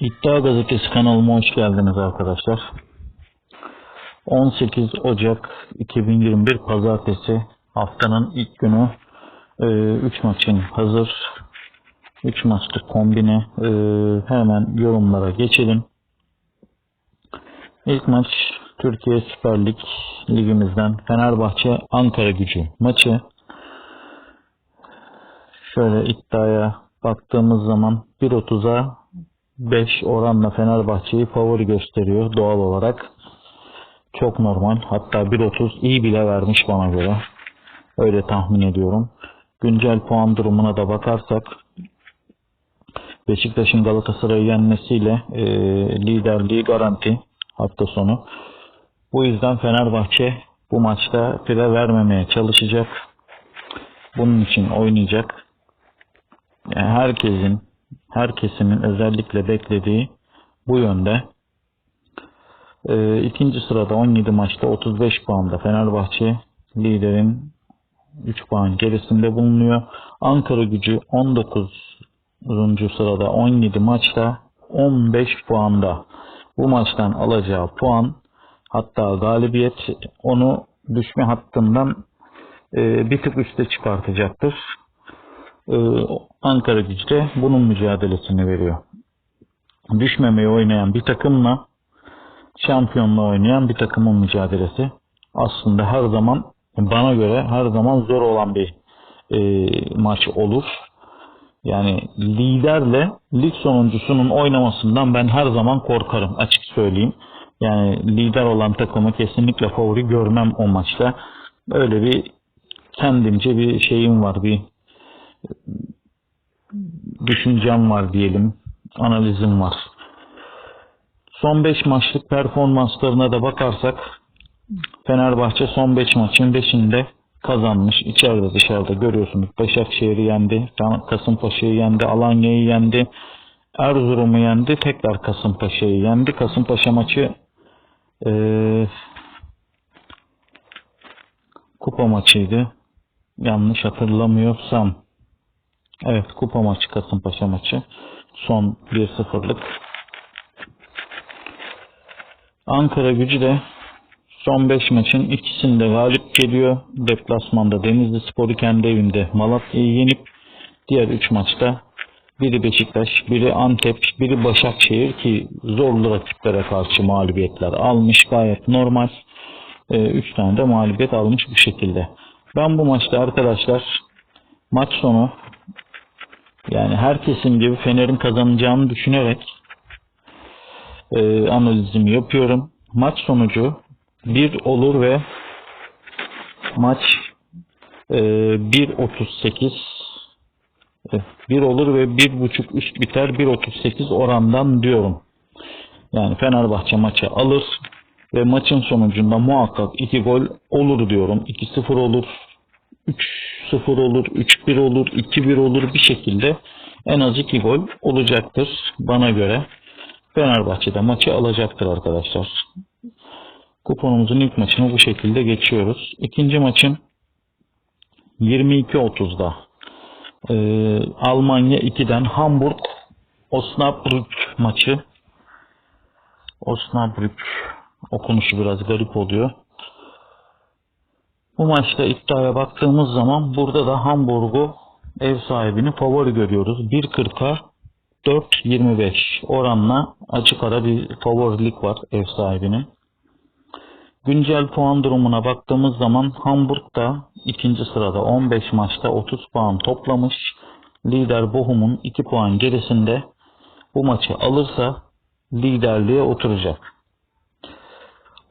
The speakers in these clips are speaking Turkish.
İddia Gazetesi kanalıma hoş geldiniz arkadaşlar. 18 Ocak 2021 Pazartesi haftanın ilk günü 3 maçın hazır. 3 maçlık kombine e, hemen yorumlara geçelim. İlk maç Türkiye Süper Lig ligimizden Fenerbahçe Ankara Gücü maçı. Şöyle iddiaya baktığımız zaman 1.30'a 5 oranla Fenerbahçe'yi favori gösteriyor doğal olarak. Çok normal. Hatta 1.30 iyi bile vermiş bana göre. Öyle tahmin ediyorum. Güncel puan durumuna da bakarsak Beşiktaş'ın Galatasaray'ı yenmesiyle e, liderliği garanti hafta sonu. Bu yüzden Fenerbahçe bu maçta fire vermemeye çalışacak. Bunun için oynayacak. Yani herkesin, her kesimin özellikle beklediği bu yönde. E, ikinci sırada 17 maçta 35 puanda Fenerbahçe liderin 3 puan gerisinde bulunuyor. Ankara gücü 19 sırada 17 maçta 15 puanda. Bu maçtan alacağı puan hatta galibiyet onu düşme hattından e, bir tık üste çıkartacaktır. E, Ankara gücü de bunun mücadelesini veriyor. Düşmemeye oynayan bir takımla şampiyonla oynayan bir takımın mücadelesi aslında her zaman bana göre her zaman zor olan bir e, maç olur. Yani liderle lig sonuncusunun oynamasından ben her zaman korkarım açık söyleyeyim. Yani lider olan takımı kesinlikle favori görmem o maçta. Öyle bir kendimce bir şeyim var, bir düşüncem var diyelim, analizim var. Son 5 maçlık performanslarına da bakarsak Fenerbahçe son 5 maçın 5'inde kazanmış. İçeride dışarıda görüyorsunuz. Başakşehir'i yendi. Kasımpaşa'yı yendi. Alanya'yı yendi. Erzurum'u yendi. Tekrar Kasımpaşa'yı yendi. Kasımpaşa maçı e, kupa maçıydı. Yanlış hatırlamıyorsam. Evet kupa maçı Kasımpaşa maçı. Son 1-0'lık. Ankara gücü de Son 5 maçın ikisinde galip geliyor. Deplasmanda Denizli Sporu kendi evinde Malatya'yı yenip diğer 3 maçta biri Beşiktaş, biri Antep, biri Başakşehir ki zorlu rakiplere karşı mağlubiyetler almış. Gayet normal. 3 ee, tane de mağlubiyet almış bu şekilde. Ben bu maçta arkadaşlar maç sonu yani herkesin gibi Fener'in kazanacağını düşünerek e, analizimi yapıyorum. Maç sonucu 1 olur ve maç e, 1.38 1 olur ve 1.5 üst biter 1.38 orandan diyorum. Yani Fenerbahçe maçı alır ve maçın sonucunda muhakkak 2 gol olur diyorum. 2-0 olur, 3-0 olur, 3-1 olur, 2-1 olur bir şekilde en az 2 gol olacaktır bana göre. Fenerbahçe'de maçı alacaktır arkadaşlar. Kuponumuzun ilk maçını bu şekilde geçiyoruz. İkinci maçın 22.30'da ee, Almanya 2'den Hamburg Osnabrück maçı. Osnabrück okunuşu biraz garip oluyor. Bu maçta iddiaya baktığımız zaman burada da Hamburg'u ev sahibini favori görüyoruz. 1.40'a 4.25 oranla açık ara bir favorilik var ev sahibinin. Güncel puan durumuna baktığımız zaman Hamburg'da ikinci sırada 15 maçta 30 puan toplamış. Lider Bochum'un 2 puan gerisinde bu maçı alırsa liderliğe oturacak.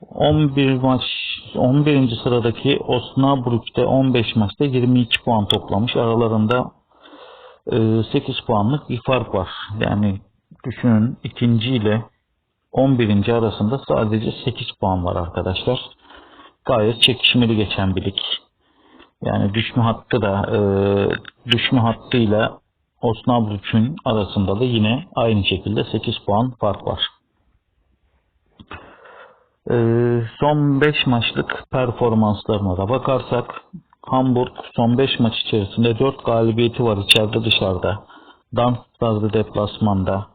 11 maç 11. sıradaki Osnabrück'te 15 maçta 22 puan toplamış. Aralarında 8 puanlık bir fark var. Yani düşünün ikinci ile 11. arasında sadece 8 puan var arkadaşlar. Gayet çekişmeli geçen bir lig. Yani düşme hattı da e, düşme hattıyla Osnabrück'ün arasında da yine aynı şekilde 8 puan fark var. E, son 5 maçlık performanslarına da bakarsak Hamburg son 5 maç içerisinde 4 galibiyeti var içeride dışarıda. Darmstadt'da deplasmanda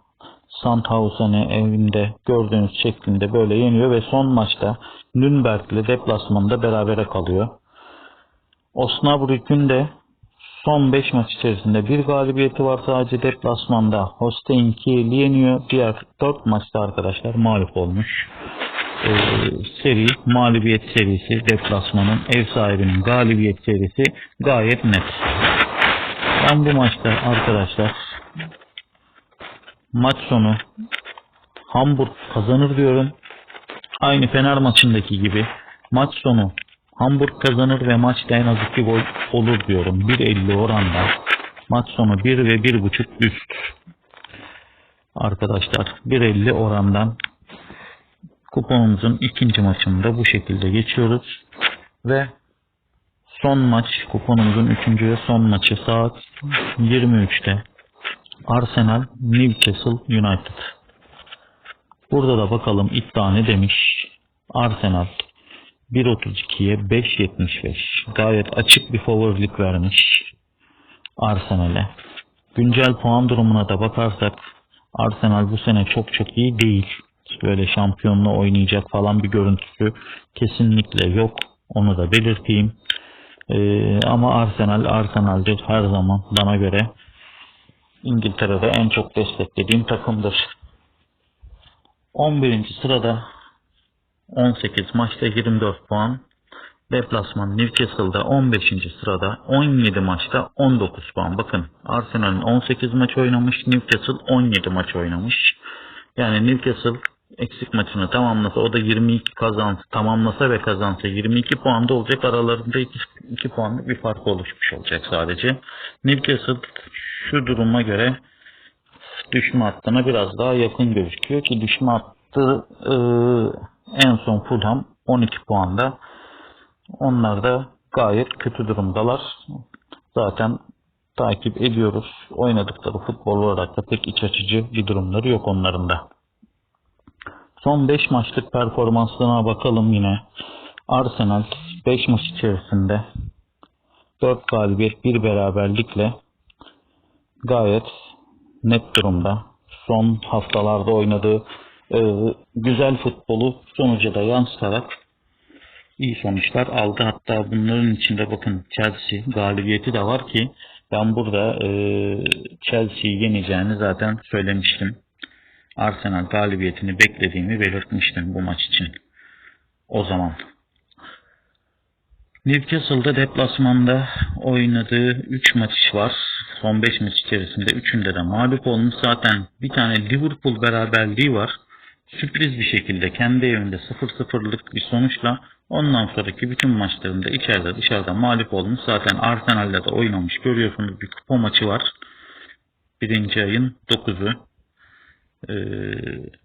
Sandhausen'i evinde gördüğünüz şeklinde böyle yeniyor ve son maçta Nürnberg'le deplasmanda berabere kalıyor. Osnabrück'ün de son 5 maç içerisinde bir galibiyeti var sadece deplasmanda. Holstein Kiel'i yeniyor. Diğer 4 maçta arkadaşlar mağlup olmuş. Ee, seri mağlubiyet serisi deplasmanın ev sahibinin galibiyet serisi gayet net. Ben bu maçta arkadaşlar maç sonu Hamburg kazanır diyorum. Aynı Fener maçındaki gibi maç sonu Hamburg kazanır ve maçta en az 2 gol olur diyorum. 1.50 oranda. Maç sonu 1 ve 1.5 üst. Arkadaşlar 1.50 orandan kuponumuzun ikinci maçını da bu şekilde geçiyoruz. Ve son maç kuponumuzun üçüncü ve son maçı saat 23'te Arsenal Newcastle United. Burada da bakalım iddia ne demiş. Arsenal 1.32'ye 5.75. Gayet açık bir favorilik vermiş Arsenal'e. Güncel puan durumuna da bakarsak Arsenal bu sene çok çok iyi değil. Böyle şampiyonla oynayacak falan bir görüntüsü kesinlikle yok. Onu da belirteyim. Ee, ama Arsenal Arsenal'de her zaman bana göre İngiltere'de en çok desteklediğim takımdır. 11. sırada 18 maçta 24 puan. Deplasman Newcastle'da 15. sırada 17 maçta 19 puan. Bakın Arsenal'in 18 maç oynamış, Newcastle 17 maç oynamış. Yani Newcastle eksik maçını tamamlasa o da 22 kazansa tamamlasa ve kazansa 22 puanda olacak aralarında 2, 2 puanlık bir fark oluşmuş olacak sadece. Newcastle şu duruma göre düşme hattına biraz daha yakın gözüküyor ki düşme hattı e, en son Fulham 12 puanda. Onlar da gayet kötü durumdalar. Zaten takip ediyoruz. Oynadıkları futbol olarak da pek iç açıcı bir durumları yok onların da. Son 5 maçlık performanslarına bakalım yine. Arsenal 5 maç içerisinde 4 galibiyet 1 beraberlikle gayet net durumda. Son haftalarda oynadığı e, güzel futbolu sonuca da yansıtarak iyi sonuçlar aldı. Hatta bunların içinde bakın Chelsea galibiyeti de var ki ben burada e, Chelsea'yi yeneceğini zaten söylemiştim. Arsenal galibiyetini beklediğimi belirtmiştim bu maç için. O zaman. Newcastle'da deplasmanda oynadığı 3 maç var. Son 5 maç içerisinde 3'ünde de mağlup olmuş. Zaten bir tane Liverpool beraberliği var. Sürpriz bir şekilde kendi evinde 0-0'lık bir sonuçla ondan sonraki bütün maçlarında içeride dışarıda mağlup olmuş. Zaten Arsenal'le de oynamış. Görüyorsunuz bir kupa maçı var. Birinci ayın 9'u. Ee,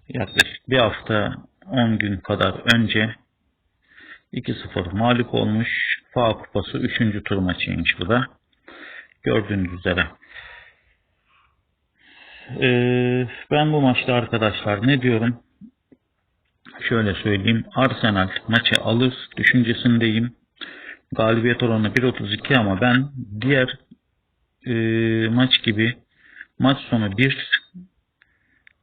yaklaşık bir hafta 10 gün kadar önce 2-0 mağlup olmuş. FA Kupası 3. tur maçıymış bu da. Gördüğünüz üzere. Ee, ben bu maçta arkadaşlar ne diyorum? Şöyle söyleyeyim. Arsenal maçı alır düşüncesindeyim. Galibiyet oranı 1.32 ama ben diğer e, maç gibi maç sonu 1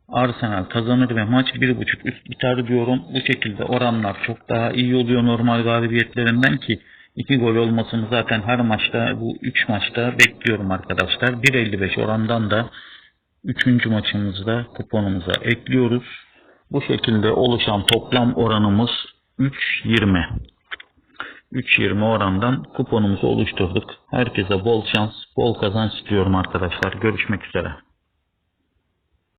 Arsenal kazanır ve maç 1.5 üst biter diyorum. Bu şekilde oranlar çok daha iyi oluyor normal galibiyetlerinden ki 2 gol olmasını zaten her maçta bu 3 maçta bekliyorum arkadaşlar. 1.55 orandan da 3. maçımızda kuponumuza ekliyoruz. Bu şekilde oluşan toplam oranımız 3.20. 3.20 orandan kuponumuzu oluşturduk. Herkese bol şans, bol kazanç diliyorum arkadaşlar. Görüşmek üzere.